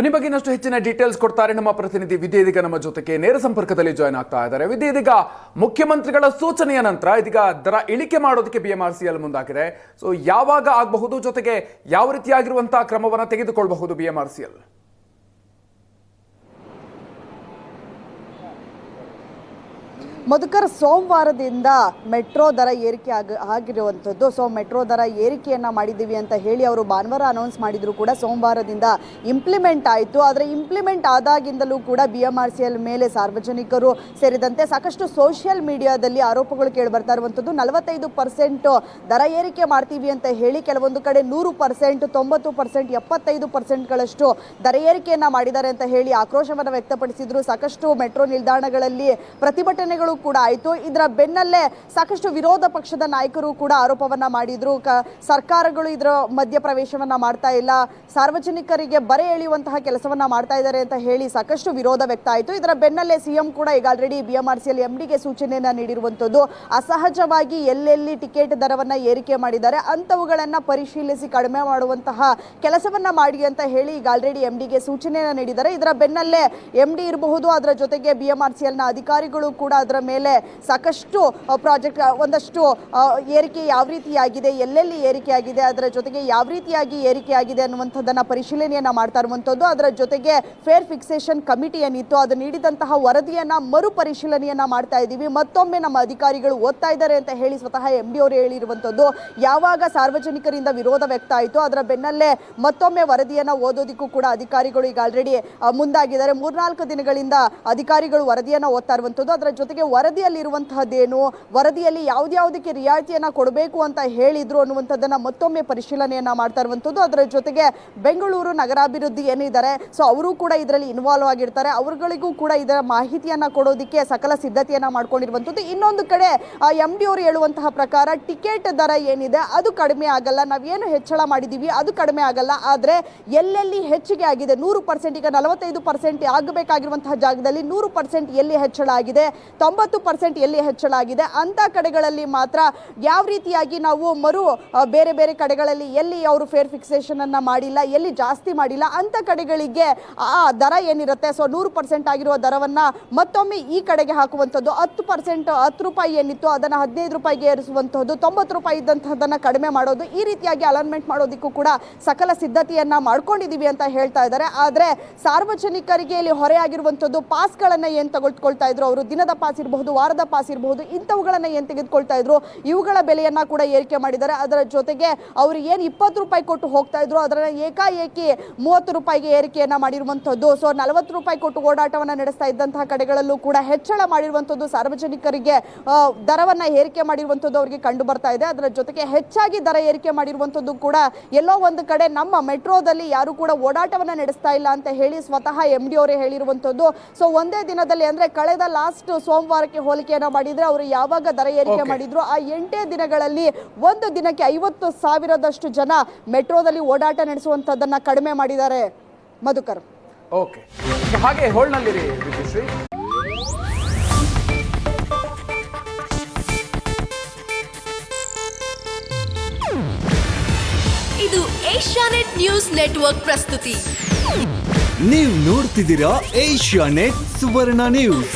ಬನ್ನಿ ಬಗ್ಗೆ ಇನ್ನಷ್ಟು ಹೆಚ್ಚಿನ ಡೀಟೇಲ್ಸ್ ಕೊಡ್ತಾರೆ ನಮ್ಮ ಪ್ರತಿನಿಧಿ ವಿದ್ಯೆ ಇದೀಗ ನಮ್ಮ ಜೊತೆಗೆ ನೇರ ಸಂಪರ್ಕದಲ್ಲಿ ಜಾಯ್ನ್ ಆಗ್ತಾ ಇದ್ದಾರೆ. ವಿದ್ಯೆ ಇದೀಗ ಮುಖ್ಯಮಂತ್ರಿಗಳ ಸೂಚನೆಯ ನಂತರ ಇದೀಗ ದರ ಇಳಿಕೆ ಮಾಡೋದಕ್ಕೆ ಬಿಎಂಆರ್ಸಿಎಲ್ ಮುಂದಾಗಿದೆ. ಸೊ ಯಾವಾಗ ಆಗಬಹುದು, ಜೊತೆಗೆ ಯಾವ ರೀತಿಯಾಗಿರುವಂತಹ ಕ್ರಮವನ್ನು ತೆಗೆದುಕೊಳ್ಳಬಹುದು ಬಿಎಂಆರ್ಸಿಎಲ್ ಮಧುಕರ್ ಸೋಮವಾರದಿಂದ ಮೆಟ್ರೋ ದರ ಏರಿಕೆ ಆಗ ಆಗಿರುವಂಥದ್ದು. ಸೊ ಮೆಟ್ರೋ ದರ ಏರಿಕೆಯನ್ನು ಮಾಡಿದ್ದೀವಿ ಅಂತ ಹೇಳಿ ಅವರು ಭಾನುವಾರ ಅನೌನ್ಸ್ ಮಾಡಿದ್ರು ಕೂಡ ಸೋಮವಾರದಿಂದ ಇಂಪ್ಲಿಮೆಂಟ್ ಆಯಿತು. ಆದರೆ ಇಂಪ್ಲಿಮೆಂಟ್ ಆದಾಗಿಂದಲೂ ಕೂಡ B M R C L ಮೇಲೆ ಸಾರ್ವಜನಿಕರು ಸೇರಿದಂತೆ ಸಾಕಷ್ಟು ಸೋಷಿಯಲ್ ಮೀಡಿಯಾದಲ್ಲಿ ಆರೋಪಗಳು ಕೇಳಿ ಬರ್ತಾ ಇರುವಂಥದ್ದು. ನಲವತ್ತೈದು ಪರ್ಸೆಂಟ್ ದರ ಏರಿಕೆ ಮಾಡ್ತೀವಿ ಅಂತ ಹೇಳಿ ಕೆಲವೊಂದು ಕಡೆ ನೂರು ಪರ್ಸೆಂಟ್ ತೊಂಬತ್ತು ಪರ್ಸೆಂಟ್ ಎಪ್ಪತ್ತೈದು ಪರ್ಸೆಂಟ್ಗಳಷ್ಟು ದರ ಏರಿಕೆಯನ್ನು ಮಾಡಿದ್ದಾರೆ ಅಂತ ಹೇಳಿ ಆಕ್ರೋಶವನ್ನು ವ್ಯಕ್ತಪಡಿಸಿದ್ರು. ಸಾಕಷ್ಟು ಮೆಟ್ರೋ ನಿಲ್ದಾಣಗಳಲ್ಲಿ ಪ್ರತಿಭಟನೆಗಳು ಕೂಡ ಆಯಿತು. ಇದರ ಬೆನ್ನಲ್ಲೇ ಸಾಕಷ್ಟು ವಿರೋಧ ಪಕ್ಷದ ನಾಯಕರು ಕೂಡ ಆರೋಪವನ್ನ ಮಾಡಿದ್ರು. ಸರ್ಕಾರಗಳು ಇದರ ಮಧ್ಯ ಪ್ರವೇಶವನ್ನ ಮಾಡ್ತಾ ಇಲ್ಲ. ಸಾರ್ವಜನಿಕರಿಗೆ ಬರೆ ಎಳೆಯುವಂತಹ ಕೆಲಸವನ್ನ ಮಾಡ್ತಾ ಇದ್ದಾರೆ ಅಂತ ಹೇಳಿ ಸಾಕಷ್ಟು ವಿರೋಧ ವ್ಯಕ್ತ ಆಯಿತು. ಇದರ ಬೆನ್ನಲ್ಲೇ ಸಿಎಂ ಕೂಡ ಈಗ already B M R C L ಎಂಡಿಗೆ ಸೂಚನೆಯನ್ನ ನೀಡಿರುವಂಥದ್ದು. ಅಸಹಜವಾಗಿ ಎಲ್ಲೆಲ್ಲಿ ಟಿಕೆಟ್ ದರವನ್ನ ಏರಿಕೆ ಮಾಡಿದ್ದಾರೆ, ಅಂಥವುಗಳನ್ನ ಪರಿಶೀಲಿಸಿ ಕಡಿಮೆ ಮಾಡುವಂತಹ ಕೆಲಸವನ್ನ ಮಾಡಿ ಅಂತ ಹೇಳಿ ಈಗ ಆಲ್ರೆಡಿ ಎಂಡಿಗೆ ಸೂಚನೆಯನ್ನು ನೀಡಿದ್ದಾರೆ. ಇದರ ಬೆನ್ನಲ್ಲೇ ಎಂಡಿ ಇರಬಹುದು, ಅದರ ಜೊತೆಗೆ ಬಿ ಎಂ ಆರ್ ಸಿ ಎಲ್ನ ಅಧಿಕಾರಿಗಳು ಕೂಡ ಅದರ ಮೇಲೆ ಸಾಕಷ್ಟು ಪ್ರಾಜೆಕ್ಟ್ ಒಂದಷ್ಟು ಏರಿಕೆ ಯಾವ ರೀತಿಯಾಗಿದೆ, ಎಲ್ಲೆಲ್ಲಿ ಏರಿಕೆಯಾಗಿದೆ, ಅದರ ಜೊತೆಗೆ ಯಾವ ರೀತಿಯಾಗಿ ಏರಿಕೆಯಾಗಿದೆ ಅನ್ನುವಂಥದ್ದನ್ನು ಪರಿಶೀಲನೆಯನ್ನ ಮಾಡ್ತಾ ಇರುವಂಥದ್ದು. ಅದರ ಜೊತೆಗೆ ಫೇರ್ ಫಿಕ್ಸೇಷನ್ ಕಮಿಟಿ ಏನಿತ್ತು, ಅದು ನೀಡಿದಂತಹ ವರದಿಯನ್ನ ಮರು ಪರಿಶೀಲನೆಯನ್ನ ಮಾಡ್ತಾ ಇದ್ದೀವಿ. ಮತ್ತೊಮ್ಮೆ ನಮ್ಮ ಅಧಿಕಾರಿಗಳು ಓದ್ತಾ ಇದ್ದಾರೆ ಅಂತ ಹೇಳಿ ಸ್ವತಃ ಎಂ ಡಿ ಅವರು ಹೇಳಿರುವಂಥದ್ದು. ಯಾವಾಗ ಸಾರ್ವಜನಿಕರಿಂದ ವಿರೋಧ ವ್ಯಕ್ತ ಆಯಿತು, ಅದರ ಬೆನ್ನಲ್ಲೇ ಮತ್ತೊಮ್ಮೆ ವರದಿಯನ್ನ ಓದೋದಕ್ಕೂ ಕೂಡ ಅಧಿಕಾರಿಗಳು ಈಗ ಆಲ್ರೆಡಿ ಮುಂದಾಗಿದ್ದಾರೆ. ಮೂರ್ನಾಲ್ಕು ದಿನಗಳಿಂದ ಅಧಿಕಾರಿಗಳು ವರದಿಯನ್ನ ಓದ್ತಾ ಇರುವಂಥದ್ದು. ಅದರ ಜೊತೆಗೆ ವರದಿಯಲ್ಲಿರುವಂತಹದ್ದೇನು? ವರದಿಯಲ್ಲಿ ಯಾವ್ದ್ಯಾವುದಕ್ಕೆ ರಿಯಾಯಿತಿಯನ್ನ ಕೊಡಬೇಕು ಅಂತ ಹೇಳಿದ್ರು ಅನ್ನುವಂಥದ್ದನ್ನು ಮತ್ತೊಮ್ಮೆ ಪರಿಶೀಲನೆಯನ್ನ ಮಾಡ್ತಾ ಇರುವಂಥದ್ದು. ಅದರ ಜೊತೆಗೆ ಬೆಂಗಳೂರು ನಗರಾಭಿವೃದ್ಧಿ ಏನಿದ್ದಾರೆ, ಸೊ ಅವರು ಕೂಡ ಇದರಲ್ಲಿ ಇನ್ವಾಲ್ವ್ ಆಗಿರ್ತಾರೆ. ಅವರುಗಳಿಗೂ ಕೂಡ ಇದರ ಮಾಹಿತಿಯನ್ನ ಕೊಡೋದಕ್ಕೆ ಸಕಲ ಸಿದ್ಧತೆಯನ್ನ ಮಾಡ್ಕೊಂಡಿರುವಂಥದ್ದು. ಇನ್ನೊಂದು ಕಡೆ ಎಂ ಡಿ ಅವರು ಹೇಳುವಂತಹ ಪ್ರಕಾರ ಟಿಕೆಟ್ ದರ ಏನಿದೆ, ಅದು ಕಡಿಮೆ ಆಗಲ್ಲ. ನಾವೇನು ಹೆಚ್ಚಳ ಮಾಡಿದ್ದೀವಿ ಅದು ಕಡಿಮೆ ಆಗಲ್ಲ. ಆದರೆ ಎಲ್ಲೆಲ್ಲಿ ಹೆಚ್ಚಿಗೆ ಆಗಿದೆ, ನೂರು ಪರ್ಸೆಂಟ್ ಈಗ ನಲವತ್ತೈದು ಪರ್ಸೆಂಟ್ ಆಗಬೇಕಾಗಿರುವಂತಹ ಜಾಗದಲ್ಲಿ ನೂರು ಪರ್ಸೆಂಟ್ ಎಲ್ಲಿ ಹೆಚ್ಚಳ ಆಗಿದೆ ತೊಂಬತ್ತು ಪರ್ಸೆಂಟ್ ಎಲ್ಲಿ ಹೆಚ್ಚಳ ಆಗಿದೆ ಅಂಥ ಕಡೆಗಳಲ್ಲಿ ಮಾತ್ರ ಯಾವ ರೀತಿಯಾಗಿ ನಾವು ಮರು ಬೇರೆ ಬೇರೆ ಕಡೆಗಳಲ್ಲಿ ಎಲ್ಲಿ ಅವರು ಫೇರ್ ಫಿಕ್ಸೇಷನ್ ಅನ್ನ ಮಾಡಿಲ್ಲ, ಎಲ್ಲಿ ಜಾಸ್ತಿ ಮಾಡಿಲ್ಲ ಅಂಥ ಕಡೆಗಳಿಗೆ ಆ ದರ ಏನಿರುತ್ತೆ? ಸೊ ನೂರು ಪರ್ಸೆಂಟ್ ಆಗಿರುವ ದರವನ್ನ ಮತ್ತೊಮ್ಮೆ ಈ ಕಡೆಗೆ ಹಾಕುವಂಥದ್ದು ಹತ್ತು ಪರ್ಸೆಂಟ್ ಹತ್ತು ರೂಪಾಯಿ ಏನಿತ್ತು ಅದನ್ನು ಹದಿನೈದು ರೂಪಾಯಿಗೆ ಏರಿಸುವಂಥದ್ದು, ತೊಂಬತ್ತು ರೂಪಾಯಿ ಇದ್ದಂಥದ್ದನ್ನು ಕಡಿಮೆ ಮಾಡೋದು, ಈ ರೀತಿಯಾಗಿ ಅಲೈನ್ಮೆಂಟ್ ಮಾಡೋದಕ್ಕೂ ಕೂಡ ಸಕಲ ಸಿದ್ಧತೆಯನ್ನು ಮಾಡ್ಕೊಂಡಿದ್ದೀವಿ ಅಂತ ಹೇಳ್ತಾ ಇದ್ದಾರೆ. ಆದರೆ ಸಾರ್ವಜನಿಕರಿಗೆ ಇಲ್ಲಿ ಹೊರೆಯಾಗಿರುವಂಥದ್ದು ಪಾಸ್ಗಳನ್ನು ಏನು ತಗೊಳ್ಕೊಳ್ತಾ ಇದ್ರು? ಅವರು ದಿನದ ಪಾಸ್ ಇರಬಹುದು, ವಾರದ ಪಾಸ್ ಇರಬಹುದು, ಇಂಥವುಗಳನ್ನು ಏನು ತೆಗೆದುಕೊಳ್ತಾ ಇದ್ರು, ಇವುಗಳ ಬೆಲೆಯನ್ನ ಕೂಡ ಏರಿಕೆ ಮಾಡಿದ್ದಾರೆ. ಅದರ ಜೊತೆಗೆ ಅವರು ಏನು ಇಪ್ಪತ್ತು ರೂಪಾಯಿ ಕೊಟ್ಟು ಹೋಗ್ತಾ ಇದ್ರು, ಅದರ ಏಕಾಏಕಿ ಮೂವತ್ತು ರೂಪಾಯಿಗೆ ಏರಿಕೆಯನ್ನ ಮಾಡಿರುವಂಥದ್ದು. ಸೊ, ನಲವತ್ತು ರೂಪಾಯಿ ಕೊಟ್ಟು ಓಡಾಟವನ್ನು ನಡೆಸ್ತಾ ಇದ್ದಂತಹ ಕಡೆಗಳಲ್ಲೂ ಕೂಡ ಹೆಚ್ಚಳ ಮಾಡಿರುವಂಥದ್ದು ಸಾರ್ವಜನಿಕರಿಗೆ ದರವನ್ನು ಏರಿಕೆ ಮಾಡಿರುವಂಥದ್ದು ಅವರಿಗೆ ಕಂಡು ಬರ್ತಾ ಇದೆ. ಅದರ ಜೊತೆಗೆ ಹೆಚ್ಚಾಗಿ ದರ ಏರಿಕೆ ಮಾಡಿರುವಂಥದ್ದು ಕೂಡ ಎಲ್ಲೋ ಒಂದು ಕಡೆ ನಮ್ಮ ಮೆಟ್ರೋದಲ್ಲಿ ಯಾರು ಕೂಡ ಓಡಾಟವನ್ನ ನಡೆಸ್ತಾ ಇಲ್ಲ ಅಂತ ಹೇಳಿ ಸ್ವತಃ ಎಂ ಡಿ ಅವರೇ ಹೇಳಿರುವಂಥದ್ದು. ಸೊ, ಒಂದೇ ದಿನದಲ್ಲಿ ಅಂದ್ರೆ, ಕಳೆದ ಲಾಸ್ಟ್ ಸೋಮವಾರಕ್ಕೆ ಹೋಲಿಕೆಯನ್ನ ಮಾಡಿದ್ರೆ ಅವರು ಯಾವಾಗ ದರ ಏರಿಕೆ. ಮಾಡಿದ್ರು ಆ ಎಂಟೇ ದಿನಗಳಲ್ಲಿ ಒಂದು ದಿನಕ್ಕೆ ಐವತ್ತು ಸಾವಿರದಷ್ಟು ಜನ ಮೆಟ್ರೋದಲ್ಲಿ ಓಡಾಟ ನಡೆಸುವಂತದನ್ನ ಕಡಿಮೆ ಮಾಡಿದ್ದಾರೆ. ಮಧುಕರ್. ಓಕೆ ಹಾಗೆ ವಿದ್ಯುಶ್ರೀ ಇದು ಏಷ್ಯಾನೆಟ್ ನ್ಯೂಸ್ ನೆಟ್ವರ್ಕ್ ಪ್ರಸ್ತುತಿ. ನೀವು ನೋಡ್ತಿದ್ದೀರಾ ಏಷ್ಯಾ ನೆಟ್ ಸುವರ್ಣ ನ್ಯೂಸ್.